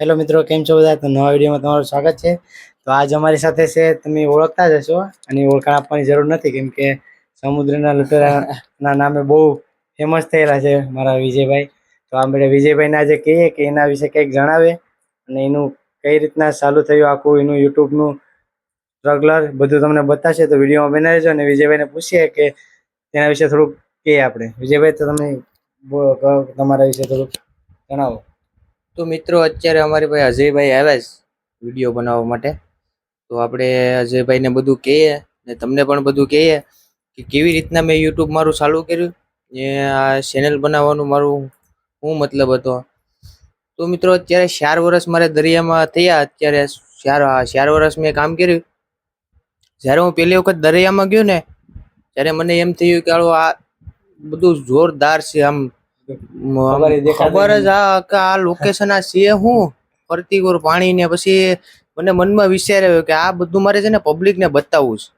Hello મિત્રો, કેમ છો બધા? તો નવા વિડીયોમાં તમારું સ્વાગત છે. તો આજ અમારી સાથે છે, તમે ઓળખતા જ હશો અને ઓળખાણ આપવાની જરૂર નથી, કેમ કે સમુદ્રના લૂંટારાના નામે બહુ ફેમસ થયેલા છે મારા વિજયભાઈ. તો આપણે વિજયભાઈને આજે કહીએ કે એના વિશે કંઈક જણાવે અને એનું કઈ રીતના ચાલુ થયું આખું, એનું યુટ્યુબનું સ્ટ્રગલર બધું તમને બતાવશે. તો વિડીયોમાં બનાવી રહેજો અને વિજયભાઈને પૂછીએ કે તેના વિશે થોડુંક કહીએ આપણે. વિજયભાઈ, તો તમે તમારા વિશે થોડુંક જણાવો. તો મિત્રો, અત્યારે અમારી પાસે અજયભાઈ આવ્યા છે વીડિયો બનાવવા માટે. તો આપણે અજયભાઈને બધું કહીએ ને તમને પણ બધું કહીએ કે કેવી રીતના મેં યુટ્યુબ મારું ચાલુ કર્યું ને આ ચેનલ બનાવવાનું મારું શું મતલબ હતો. તો મિત્રો, અત્યારે ચાર વર્ષ મારે દરિયામાં થયા. અત્યારે ચાર ચાર વર્ષ મેં કામ કર્યું. જ્યારે હું પહેલી વખત દરિયામાં ગયો ને, ત્યારે મને એમ થયું કે આ બધું જોરદાર છે. આમ ખબર જ આ કે આ લોકેશન આ છે હું? ફરતી કોર પાણી ને પછી મને મનમાં વિચાર આવ્યો કે આ બધું મારે છે ને પબ્લિક ને બતાવવું છે.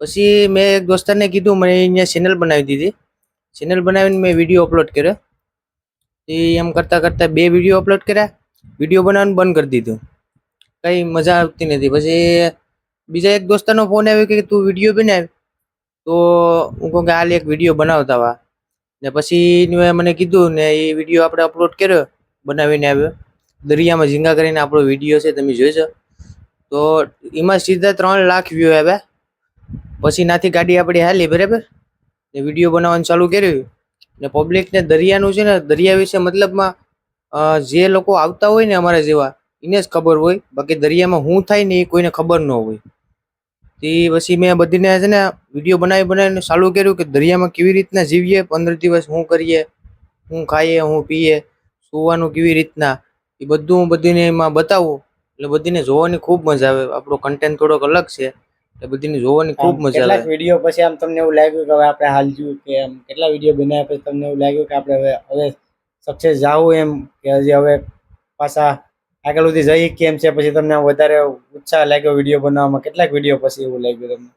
પછી મેં એક દોસ્તારને કીધું મને અહીંયા ચેનલ બનાવી દીધી. ચેનલ બનાવીને મેં વીડિયો અપલોડ કર્યો. એ એમ કરતાં કરતાં બે વીડિયો અપલોડ કર્યા. વીડિયો બનાવવાનું બંધ કરી દીધું. કંઈ મજા આવતી નથી. પછી બીજા એક દોસ્તનો ફોન આવ્યો કે તું વીડિયો બનાવ. તો હું કહું કે હાલ એક વીડિયો બનાવતા વા. ને પછી મને કીધું ને એ વીડિયો આપણે અપલોડ કર્યો, બનાવીને આવ્યો. દરિયામાં ઝીંગા કરીને આપણો વીડિયો છે, તમે જોઈજો તો એમાં સીધા ત્રણ લાખ વ્યૂ આવ્યા. પછી નાથી ગાડી આપણી હાલી, બરાબર? ને વીડિયો બનાવવાનું ચાલુ કર્યું. ને પબ્લિકને દરિયાનું છે ને, દરિયા વિશે મતલબમાં જે લોકો આવતા હોય ને અમારા જેવા, એને જ ખબર હોય. બાકી દરિયામાં હું થાય ને એ કોઈને ખબર ન હોય. તે પછી મેં બધીને છે ને વીડિયો બનાવી બનાવીને ચાલુ કર્યું કે દરિયામાં કેવી રીતના જીવીએ પંદર દિવસ શું કરીએ શું ખાઈએ શું પીએ સુવાનું કેવી રીતના એ બધું હું બધીને એમાં બતાવું. એટલે બધીને જોવાની ખૂબ મજા આવે. આપણો કન્ટેન્ટ થોડોક અલગ છે એટલે બધીને જોવાની ખૂબ મજા આવે. વીડિયો પછી આમ તમને એવું લાગ્યું કે હવે આપણે હાલ જોયું કે આમ કેટલા વીડિયો બનાવ્યા પછી તમને એવું લાગ્યું કે આપણે હવે હવે સક્સેસ જાવું એમ કે હજી હવે પાછા આગળ સુધી જઈ કેમ છે? પછી તમને વધારે ઉત્સાહ લાગ્યો વીડિયો બનાવવામાં? કેટલાક વીડિયો પછી એવું લાગ્યું તમને?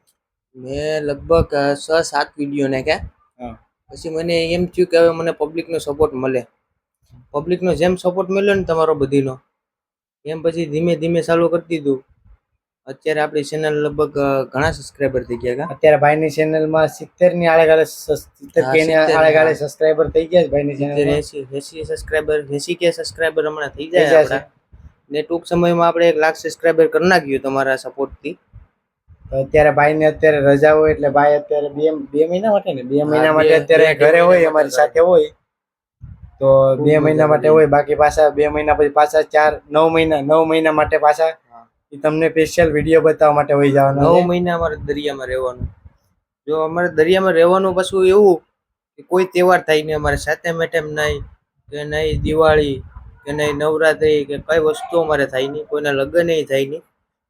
મેં લગભગ છ સાત વીડિયો નાખ્યા કે. પછી મને એમ થયું કે હવે મને પબ્લિકનો સપોર્ટ મળે. પબ્લિકનો જેમ સપોર્ટ મળ્યો ને તમારો બધીનો એમ પછી ધીમે ધીમે ચાલુ કરી દીધું. અત્યારે આપણી ચેનલ લગભગ ઘણા સબસ્ક્રાઈબર થઈ ગયા અત્યારે ભાઈની ચેનલમાં સિત્તેરની આળેગાળે સિત્તેર કે ની 70 આળે સબસ્ક્રાઈબર થઈ ગયા છે ભાઈની ચેનલ એસી એસી સબસ્ક્રાઈબર એસી કે સબસ્ક્રાઈબર હમણાં થઈ જાય ને ટૂંક સમયમાં આપણે એક લાખ સબસ્ક્રાઈબર કરી નાખ્યું તમારા સપોર્ટથી તો અત્યારે ભાઈને અત્યારે રજા હોય એટલે ભાઈ અત્યારે બે બે મહિના માટે ને? બે મહિના માટે અત્યારે ઘરે હોય અમારી સાથે હોય. તો બે મહિના માટે હોય બાકી પાછા બે મહિના પછી પાછા ચાર નવ મહિના નવ મહિના માટે પાછા એ તમને સ્પેશિયલ વીડિયો બતાવવા માટે હોય જવાના નવ મહિના અમારે દરિયામાં રહેવાનું. જો અમારે દરિયામાં રહેવાનું પાછું એવું કે કોઈ તહેવાર થાય નહીં અમારે સાથે મેટેમ નહીં કે નહીં દિવાળી કે નહીં નવરાત્રી કે કઈ વસ્તુ અમારે થાય નહીં કોઈના લગ્ન થાય નહીં.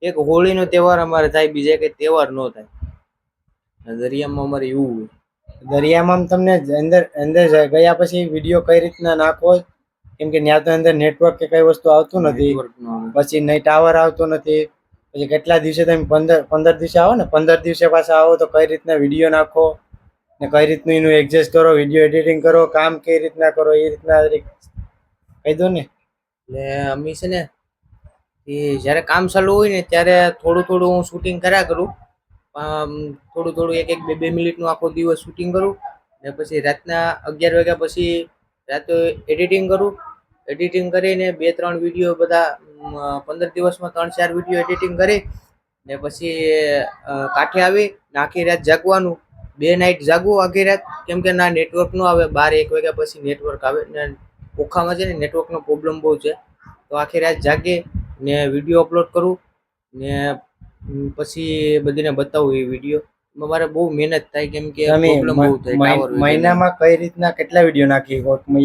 એક હોળીનો તહેવાર અમારે થાય બીજા કઈ તહેવાર ન થાય. દરિયામાં અમારે એવું હોય. દરિયામાં તમને અંદર અંદર ગયા પછી વીડિયો કઈ રીતના નાખવો કેમ કે ત્યાં તો અંદર નેટવર્ક કે કઈ વસ્તુ આવતું નથી. પછી નહીં ટાવર આવતો નથી. પછી કેટલા દિવસે તમે પંદર પંદર દિવસે આવો ને પંદર દિવસે પાછા આવો તો કઈ રીતના વીડિયો નાખો? ને કઈ રીતનું એનું એડજસ્ટ કરો વીડિયો એડિટિંગ કરો કામ કઈ રીતના કરો એ રીતના કહી દો ને. એટલે અમે છે ને, એ જ્યારે કામ ચાલુ હોય ને ત્યારે થોડું થોડું હું શૂટિંગ કર્યા કરું. થોડું થોડું એક એક બે બે મિનિટનું આખો દિવસ શૂટિંગ કરું. ને પછી રાતના અગિયાર વાગ્યા પછી રાતે એડિટિંગ કરું. એડિટિંગ કરીને બે ત્રણ વીડિયો બધા પંદર દિવસમાં ત્રણ ચાર વીડિયો એડિટિંગ કરી. ને પછી કાઠે આવી, ને આખી રાત જાગવાનું. બે નાઇટ જાગવું આખી રાત. કેમ કે ના નેટવર્ક ન આવે, બાર એક વાગ્યા પછી નેટવર્ક આવે. ને ઓખામાં છે ને નેટવર્કનો પ્રોબ્લેમ બહુ છે. તો આખી રાત જાગે ને વીડિયો અપલોડ કરું ને પછી બધીને બતાવું એ વીડિયો મારે બહુ મહેનત થાય કેમ કે મહિનામાં કઈ રીતના કેટલા વીડિયો નાખી?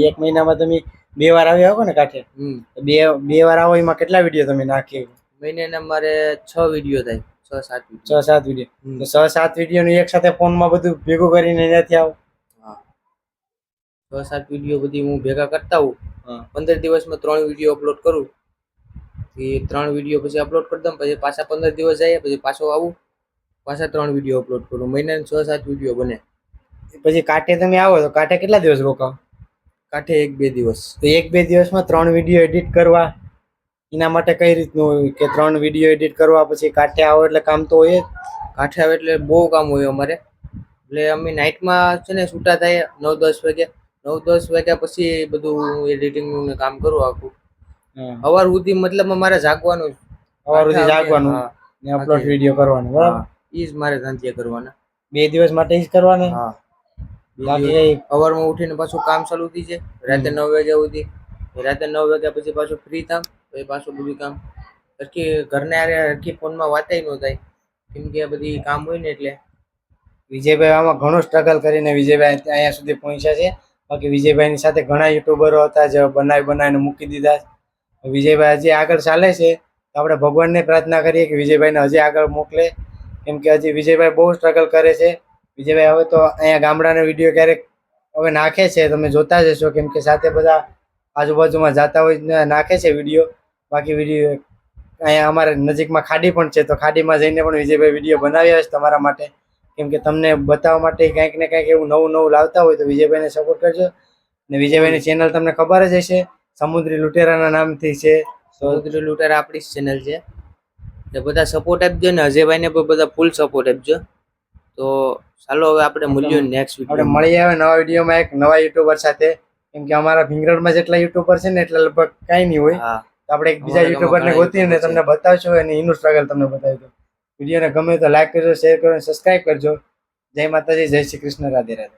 એક મહિનામાં તમે બે વાર આવ્યા હો ને કાંઠે? બે બે વાર આવો એમાં કેટલા વીડિયો તમે નાખી? મહિને મારે છ વીડિયો થાય છ સાત છ સાત વીડિયો છ સાત વીડિયો એક સાથે ફોનમાં બધું ભેગું કરીને ત્યાંથી આવો. છ સાત વીડિયો બધી હું ભેગા કરતા હોઉં. પંદર દિવસમાં ત્રણ વીડિયો અપલોડ કરું. એ ત્રણ વીડિયો પછી અપલોડ કરી દઉં પછી પાછા પંદર દિવસ જાય પછી પાછો આવું. પાછા ત્રણ વીડિયો અપલોડ કરું. મહિનાને છ સાત વીડિયો બને. પછી કાંઠે તમે આવો તો કાંઠે કેટલા દિવસ રોકાવ? કાંઠે એક બે દિવસ. તો એક બે દિવસમાં ત્રણ વીડિયો એડિટ કરવા. એના માટે કઈ રીતનું હોય કે ત્રણ વીડિયો એડિટ કરવા પછી કાંઠે આવો એટલે કામ તો હોય કાંઠે આવે એટલે બહુ કામ હોય અમારે. એટલે અમે નાઇટમાં છે ને છૂટા થાય નવ દસ વાગે નવ દસ વાગ્યા પછી બધું એડિટિંગનું ને કામ કરું આખું. સવાર સુધી મતલબ મારે જાગવાનું સવાર સુધી જાગવાનું ને અપલોડ વીડિયો કરવાનું બરાબર? ઈ જ મારે ધંધે કરવાના. બે દિવસ માટે જ કરવાનું? હા. સવારમાં ઉઠીને પાછું કામ ચાલુ થઈ જાય. રાતે નવ વાગ્યા સુધી. રાતે નવ વાગ્યા પછી પાછું ફ્રી થામ પછી પાછું બધું કામ. હરખી ઘરને હારે હરખી ફોનમાં વાતાય ન થાય. કેમ કે આ બધી કામ હોય ને એટલે. વિજયભાઈ આમાં ઘણો સ્ટ્રગલ કરીને વિજયભાઈ અહીંયા સુધી પહોંચ્યા છે. બાકી વિજયભાઈની સાથે ઘણા યુટ્યુબરો હતા જે બનાવી બનાવીને મૂકી દીધા વિજયભાઈ હજી આગળ ચાલે છે. તો આપણે ભગવાનને પ્રાર્થના કરીએ કે વિજયભાઈને હજી આગળ મોકલે. કેમ કે હજી વિજયભાઈ બહુ સ્ટ્રગલ કરે છે. વિજયભાઈ હવે તો અહીંયા ગામડાનો વીડિયો ક્યારેક હવે નાખે છે. તમે જોતા જ હશો કેમ કે સાથે બધા આજુબાજુમાં જાતા હોય નાખે છે વીડિયો. બાકી વીડિયો અહીંયા અમારે નજીકમાં ખાડી પણ છે. તો ખાડીમાં જઈને પણ વિજયભાઈ વીડિયો બનાવ્યા છે તમારા માટે. કેમ કે તમને બતાવવા માટે કંઈક ને કંઈક એવું નવું નવું લાવતા હોય તો વિજયભાઈને સપોર્ટ કરજો. ને વિજયભાઈની ચેનલ તમને ખબર જ હશે. સમુદ્રી લુટેરાના નામથી છે. સમુદ્રી લુટેરા આપણી જ ચેનલ છે. એટલે બધા સપોર્ટ આપજો ને અજયભાઈને પણ બધા ફૂલ સપોર્ટ આપજો. તો ચાલો હવે આપણે મળીએ નેક્સ્ટ આપણે મળીએ હવે આવે નવા વિડીયોમાં એક નવા યુટ્યુબર સાથે. કેમ કે અમારા ભીંગરોળમાં જેટલા યુટ્યુબર છે ને એટલા લગભગ કાંઈ નહીં હોય. તો આપણે એક બીજા યુટ્યુબરને ગોતીને તમને બતાવશો અને એનું સ્ટ્રગલ તમને બતાવી દો વિડીયોને ગમે તો લાઈક કરજો શેર કરજો સબસ્ક્રાઈબ કરજો. જય માતાજી, જય શ્રી કૃષ્ણ, રાધે રાધે.